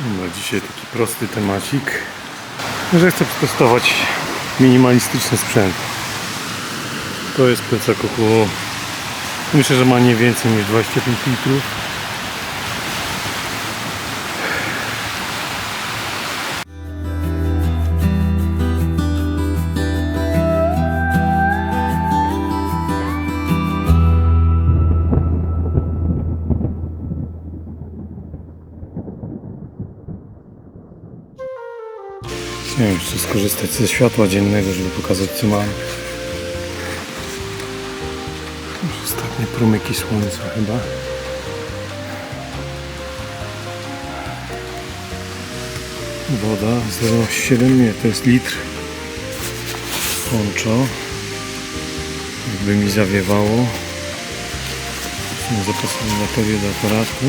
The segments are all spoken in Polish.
No, dzisiaj taki prosty temacik, że chcę przetestować minimalistyczny sprzęt. To jest plecak około, myślę, że ma nie więcej niż 25 litrów. Jeszcze skorzystać ze światła dziennego, żeby pokazać co mam. Już ostatnie promyki słońca chyba. Woda 0,7 nie, to jest litr. Poncho. Jakby mi zawiewało. Są zapasowe do aparatu.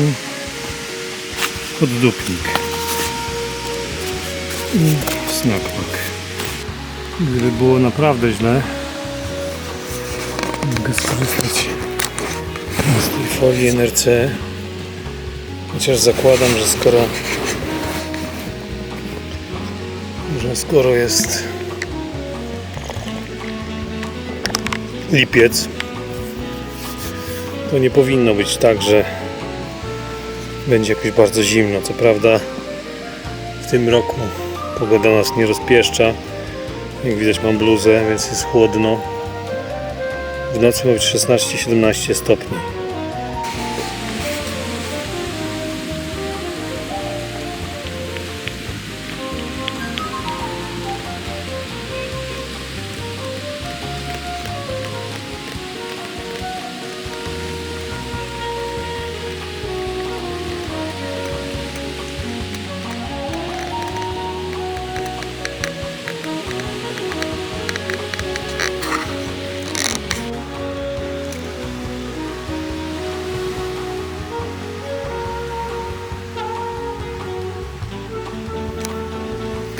Poddupnik i snackpack. Gdyby było naprawdę źle, mogę skorzystać z tej folii NRC. Chociaż zakładam, że skoro że skoro jest lipiec, to nie powinno być tak, że będzie jakoś bardzo zimno. Co prawda w tym roku Pogoda nas nie rozpieszcza. Jak widać mam bluzę, więc jest chłodno. W nocy ma być 16-17 stopni.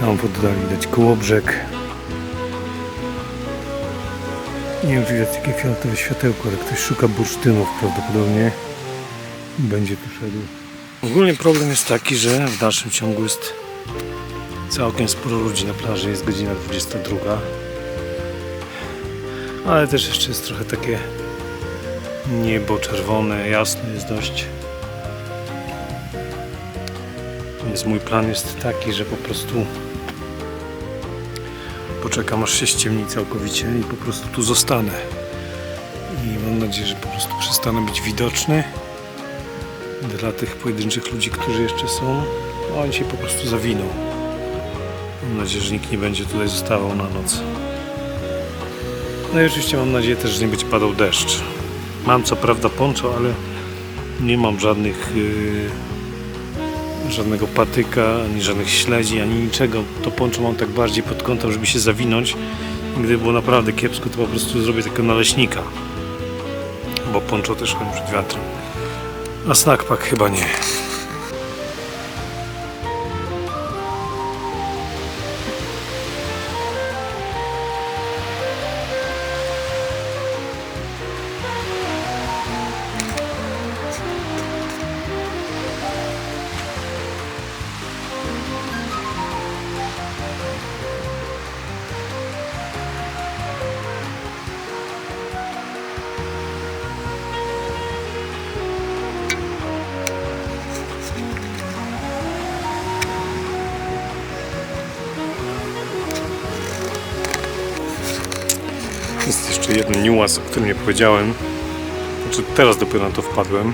Tam w oddali widać kołobrzeg. Nie wiem, czy widać takie fioletowe światełko, ale ktoś szuka bursztynów prawdopodobnie. Będzie tu szedł. Ogólnie problem jest taki, że w dalszym ciągu jest całkiem sporo ludzi na plaży. Jest godzina 22. Ale też jeszcze jest trochę takie niebo czerwone, jasne jest dość. Więc mój plan jest taki, że po prostu poczekam aż się ściemni całkowicie i po prostu tu zostanę. I mam nadzieję, że po prostu przestanę być widoczny dla tych pojedynczych ludzi, którzy jeszcze są. A oni się po prostu zawiną. Mam nadzieję, że nikt nie będzie tutaj zostawał na noc. No i oczywiście mam nadzieję też, że nie będzie padał deszcz. Mam co prawda poncho, ale nie mam żadnych yy, żadnego patyka, ani żadnych śledzi, ani niczego. To poncho mam tak bardziej pod kątem, żeby się zawinąć. Gdyby było naprawdę kiepsko, to po prostu zrobię takiego naleśnika. Bo poncho też chroni przed wiatrem. A snackpack chyba nie. Jeszcze jeden niuans, o którym nie powiedziałem. Znaczy teraz dopiero na to wpadłem,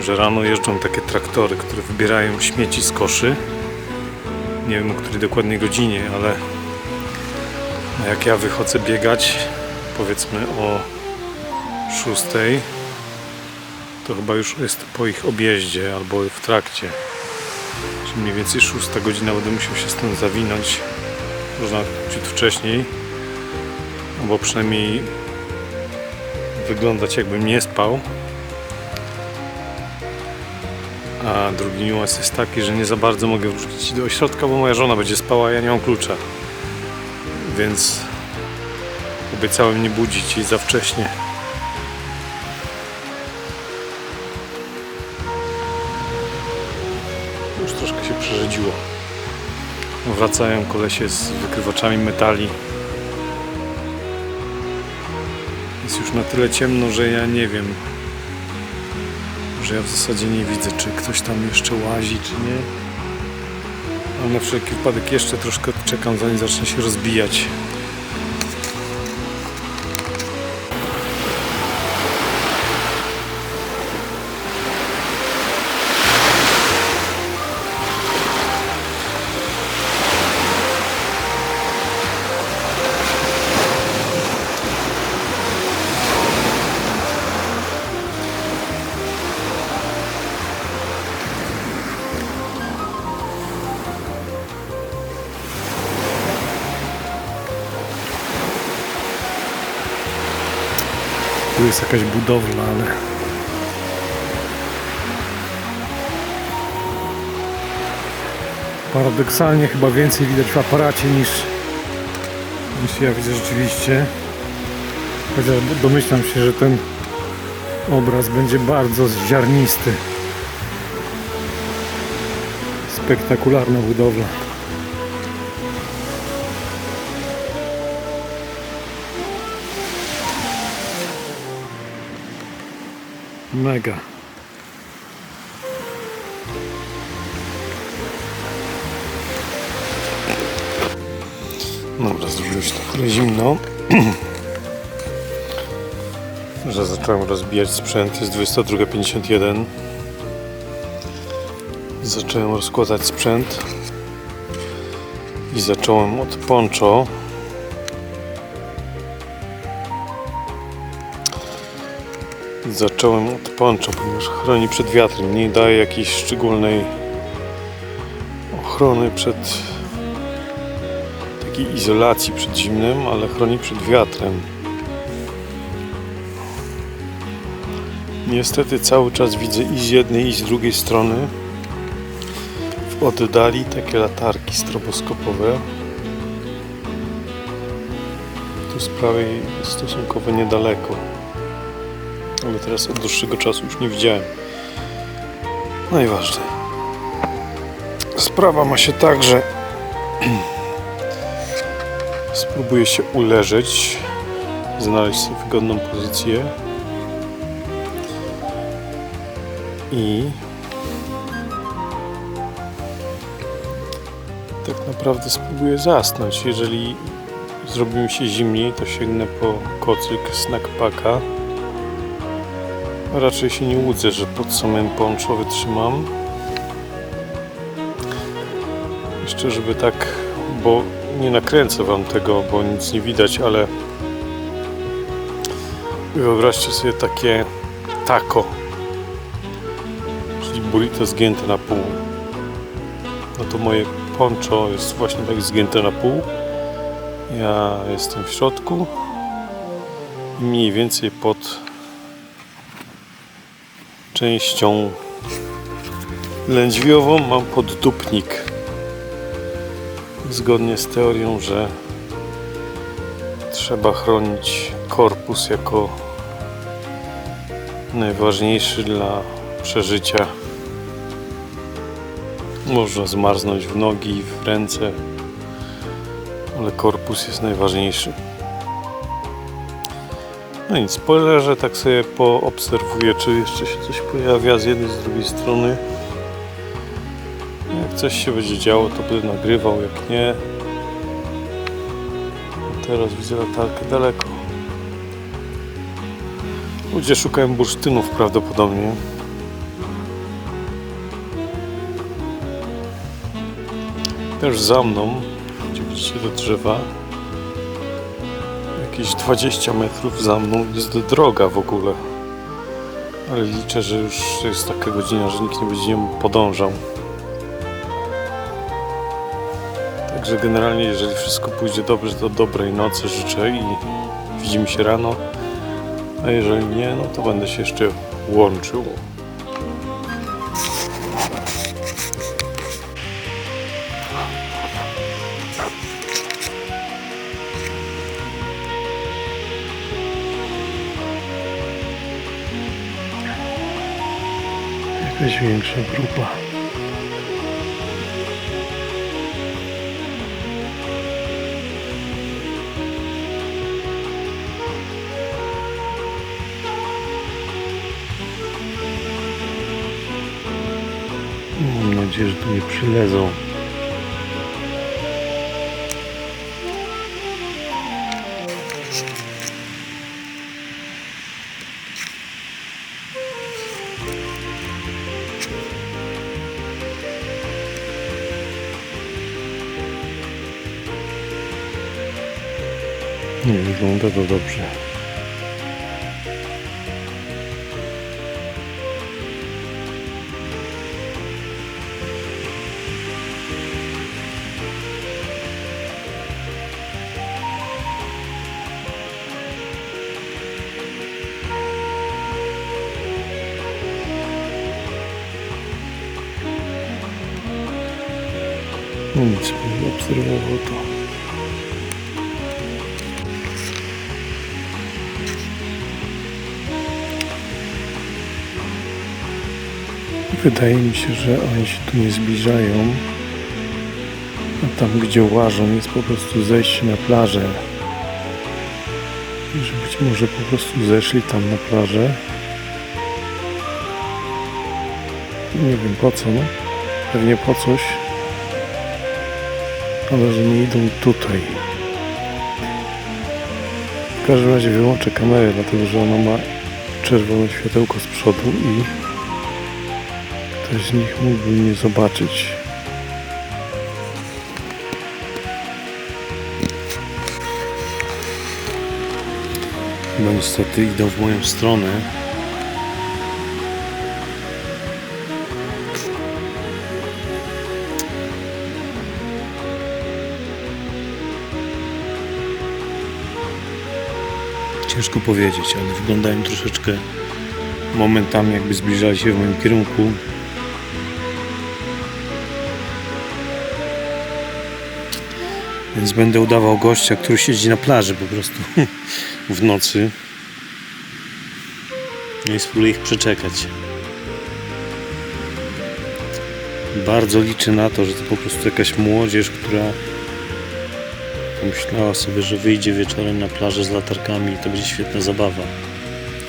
że rano jeżdżą takie traktory, które wybierają śmieci z koszy. Nie wiem o której dokładnie godzinie, ale jak ja wychodzę biegać, powiedzmy o 6, to chyba już jest po ich objeździe albo w trakcie. Czyli mniej więcej 6 godzina będę musiał się stąd zawinąć. Można ciut wcześniej albo przynajmniej wyglądać jakbym nie spał. A drugi niuans jest taki, że nie za bardzo mogę wrócić do ośrodka, bo moja żona będzie spała, a ja nie mam klucza. Więc obiecałem nie budzić jej za wcześnie. Już troszkę się przerzedziło. Wracają kolesie z wykrywaczami metali. Na tyle ciemno, że ja nie wiem, że ja w zasadzie nie widzę, czy ktoś tam jeszcze łazi, czy nie. Ale na wszelki wypadek jeszcze troszkę czekam, zanim zacznę się rozbijać. Jakaś budowla, ale... Paradoksalnie chyba więcej widać w aparacie niż, niż ja widzę rzeczywiście. Chociaż domyślam się, że ten obraz będzie bardzo ziarnisty. Spektakularna budowla. Mega. Dobra, zrobiło się trochę zimno. że zacząłem rozbijać sprzęt. Jest 22.51. Zacząłem rozkładać sprzęt. I zacząłem od poncho. Zacząłem od poncho, ponieważ chroni przed wiatrem. Nie daje jakiejś szczególnej ochrony przed takiej izolacji przed zimnem, ale chroni przed wiatrem. Niestety cały czas widzę i z jednej i z drugiej strony w oddali takie latarki stroboskopowe. Tu z prawej stosunkowo niedaleko ale teraz od dłuższego czasu już nie widziałem. Najważniej. Sprawa ma się tak, że spróbuję się uleżeć, znaleźć sobie wygodną pozycję i tak naprawdę spróbuję zasnąć. Jeżeli zrobi mi się zimniej, to sięgnę po kocyk snackpacka Raczej się nie łudzę, że pod samym poncho wytrzymam. Jeszcze żeby tak, bo nie nakręcę wam tego, bo nic nie widać, ale wyobraźcie sobie takie taco, czyli burrito zgięte na pół. No to moje poncho jest właśnie tak zgięte na pół. Ja jestem w środku i mniej więcej pod częścią lędźwiową mam poddupnik. Zgodnie z teorią, że trzeba chronić korpus jako najważniejszy dla przeżycia. Można zmarznąć w nogi, w ręce, ale korpus jest najważniejszy. No nic, poleżę, tak sobie poobserwuję, czy jeszcze się coś pojawia z jednej, z drugiej strony. Jak coś się będzie działo, to będę nagrywał, jak nie. Teraz widzę latarkę daleko. Ludzie szukają bursztynów prawdopodobnie. Też za mną, gdzie widzicie te drzewa, jakieś 20 metrów za mną jest droga w ogóle. Ale liczę, że już jest taka godzina, że nikt nie będzie nią podążał. Także generalnie, jeżeli wszystko pójdzie dobrze, to dobrej nocy życzę i widzimy się rano. A jeżeli nie, no to będę się jeszcze łączył. jakaś większa grupa. Mam nadzieję, że tu nie przylezą. Nie wygląda to dobrze. Nic, obserwował to. Wydaje mi się, że oni się tu nie zbliżają. A tam, gdzie łażą, jest po prostu zejście na plażę. I że być może po prostu zeszli tam na plażę. Nie wiem po co, no. Pewnie po coś. Ale że nie idą tutaj. W każdym razie wyłączę kamerę, dlatego że ona ma czerwone światełko z przodu i ktoś z nich mógłby mnie zobaczyć. No niestety idą w moją stronę. Ciężko powiedzieć, ale wyglądają troszeczkę momentami jakby zbliżali się w moim kierunku. Więc będę udawał gościa, który siedzi na plaży po prostu w nocy. No i spróbuję ich przeczekać. Bardzo liczę na to, że to po prostu jakaś młodzież, która pomyślała sobie, że wyjdzie wieczorem na plażę z latarkami i to będzie świetna zabawa.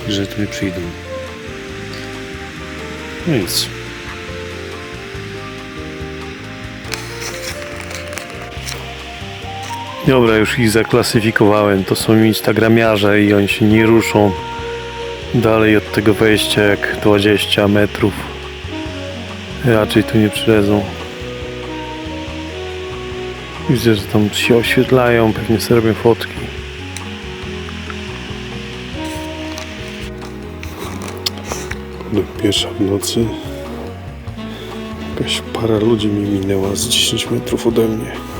I że tu nie przyjdą. No nic. Dobra, już ich zaklasyfikowałem. To są instagramiarze i oni się nie ruszą dalej od tego wejścia jak 20 metrów. Raczej tu nie przylezą. Widzę, że tam się oświetlają, pewnie sobie robią fotki. Pierwsza w nocy. Jakaś para ludzi mi minęła z 10 metrów ode mnie.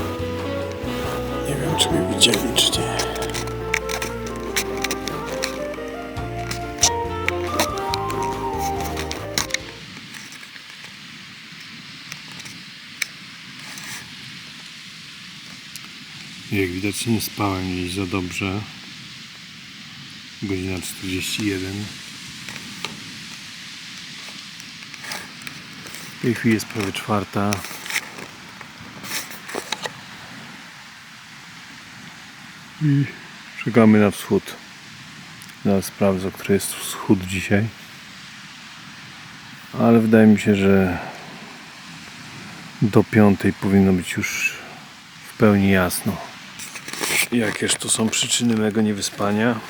Wiem, czy mnie widzieli, czy nie. Jak widać nie spałem gdzieś za dobrze. Godzina 41. W tej chwili jest prawie czwarta. I czekamy na wschód. Zaraz sprawdzę, który jest wschód dzisiaj. Ale wydaje mi się, że do piątej powinno być już w pełni jasno. Jakież to są przyczyny mego niewyspania?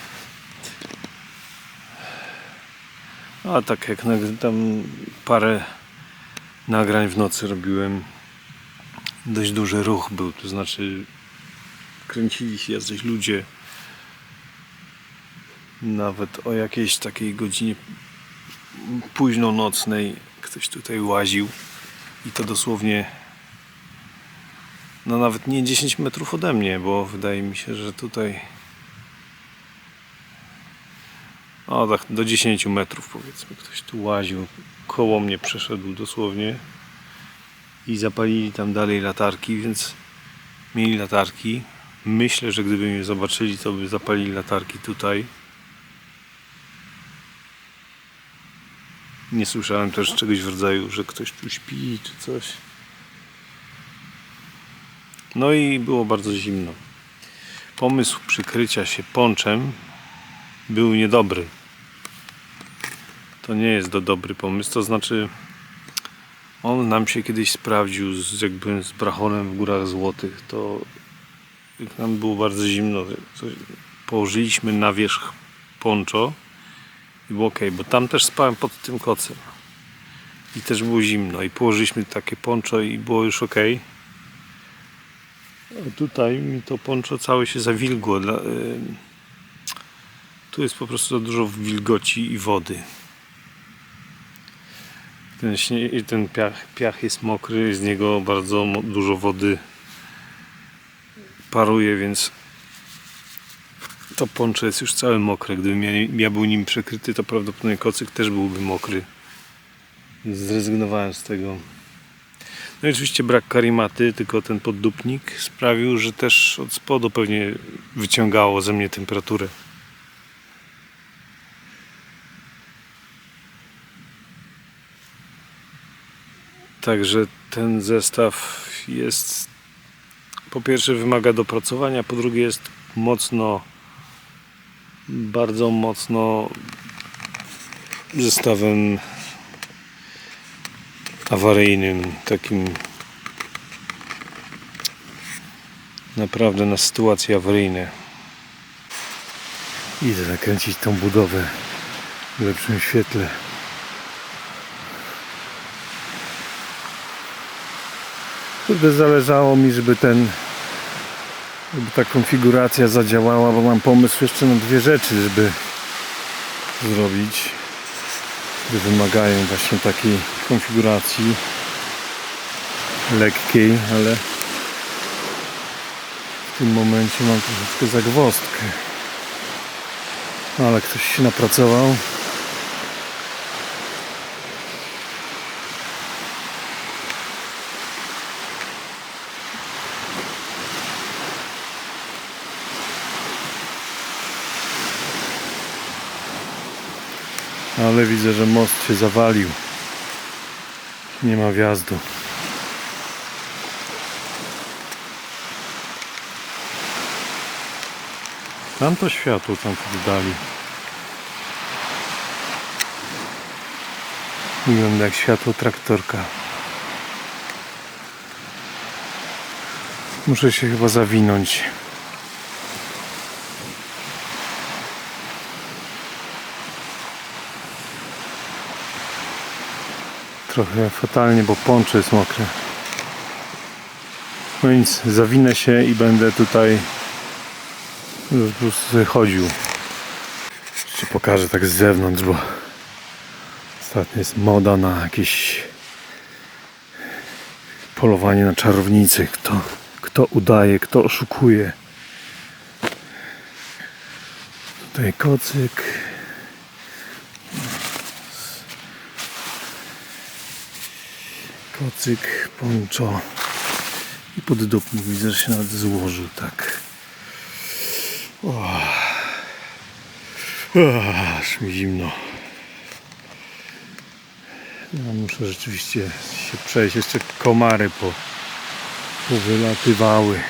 A tak jak tam parę nagrań w nocy robiłem, dość duży ruch był, to znaczy kręcili się jacyś ludzie. Nawet o jakiejś takiej godzinie późno nocnej ktoś tutaj łaził. I to dosłownie no nawet nie 10 metrów ode mnie, bo wydaje mi się, że tutaj o tak do 10 metrów powiedzmy ktoś tu łaził koło mnie przeszedł dosłownie i zapalili tam dalej latarki, więc mieli latarki myślę, że gdyby mnie zobaczyli to by zapalili latarki tutaj nie słyszałem też czegoś w rodzaju, że ktoś tu śpi czy coś no i było bardzo zimno. Pomysł przykrycia się ponczem był niedobry. To nie jest do dobry pomysł, to znaczy On nam się kiedyś sprawdził z, jakby z brachonem w Górach Złotych. To jak nam było bardzo zimno, położyliśmy na wierzch poncho i było ok, bo tam też spałem pod tym kocem. I też było zimno i położyliśmy takie poncho i było już ok. A tutaj mi to poncho całe się zawilgło. Y, tu jest po prostu za dużo wilgoci i wody. Ten, śnie, ten piach, piach jest mokry, z niego bardzo dużo wody paruje, więc to poncze jest już całe mokre. Gdybym ja, ja był nim przykryty, to prawdopodobnie kocyk też byłby mokry. Zrezygnowałem z tego. No i oczywiście brak karimaty, tylko ten poddupnik sprawił, że też od spodu pewnie wyciągało ze mnie temperaturę. Także ten zestaw jest po pierwsze wymaga dopracowania, po drugie jest mocno bardzo mocno zestawem awaryjnym, takim naprawdę na sytuacje awaryjne. Idę nakręcić tą budowę w lepszym świetle. Kurde, zależało mi, żeby ten żeby ta konfiguracja zadziałała, bo mam pomysł jeszcze na dwie rzeczy, żeby zrobić, które wymagają właśnie takiej konfiguracji lekkiej, ale w tym momencie mam troszeczkę zagwozdkę. Ale ktoś się napracował. Ale widzę, że most się zawalił. Nie ma wjazdu. Tam to światło tam w oddali. Wygląda jak światło traktorka. Muszę się chyba zawinąć. Trochę fatalnie, bo poncze jest mokre. No nic, zawinę się i będę tutaj po prostu chodził. Jeszcze pokażę tak z zewnątrz, bo ostatnio jest moda na jakieś polowanie na czarownicy. Kto, kto udaje, kto oszukuje. Tutaj kocyk. Kocyk, poncho i poddupnik widzę, że się nawet złożył tak. O. Aż mi zimno. Ja muszę rzeczywiście się przejść. Jeszcze komary po, powylatywały.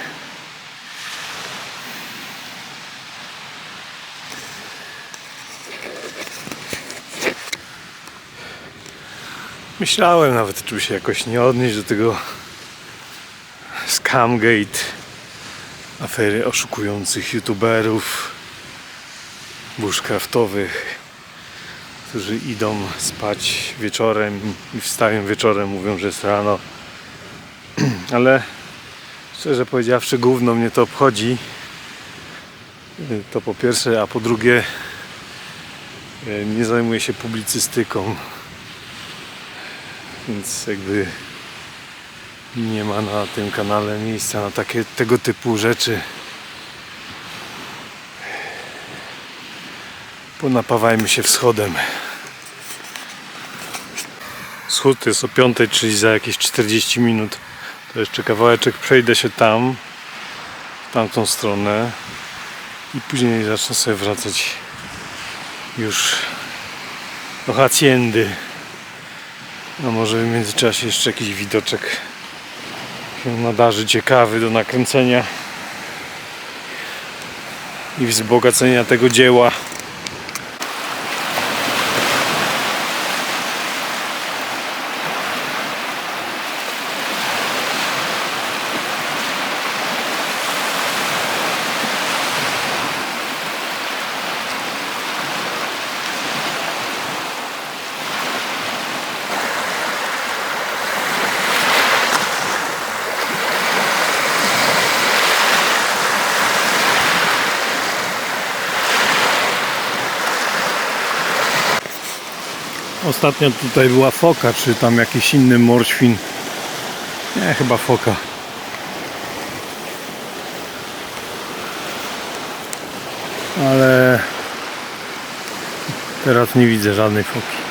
Myślałem nawet, czy się jakoś nie odnieść do tego Scamgate, afery oszukujących youtuberów, bushcraftowych, którzy idą spać wieczorem i wstają wieczorem, mówią, że jest rano. Ale szczerze powiedziawszy, gówno mnie to obchodzi. To po pierwsze, a po drugie, nie zajmuję się publicystyką. Więc jakby nie ma na tym kanale miejsca na takie tego typu rzeczy. Ponapawajmy się wschodem. Wschód jest o 5, czyli za jakieś 40 minut. To jeszcze kawałeczek przejdę się tam, w tamtą stronę i później zacznę sobie wracać już do haciendy. No może w międzyczasie jeszcze jakiś widoczek się nadarzy ciekawy do nakręcenia i wzbogacenia tego dzieła. Ostatnio tutaj była foka, czy tam jakiś inny morświn. Nie, chyba foka. Ale teraz nie widzę żadnej foki.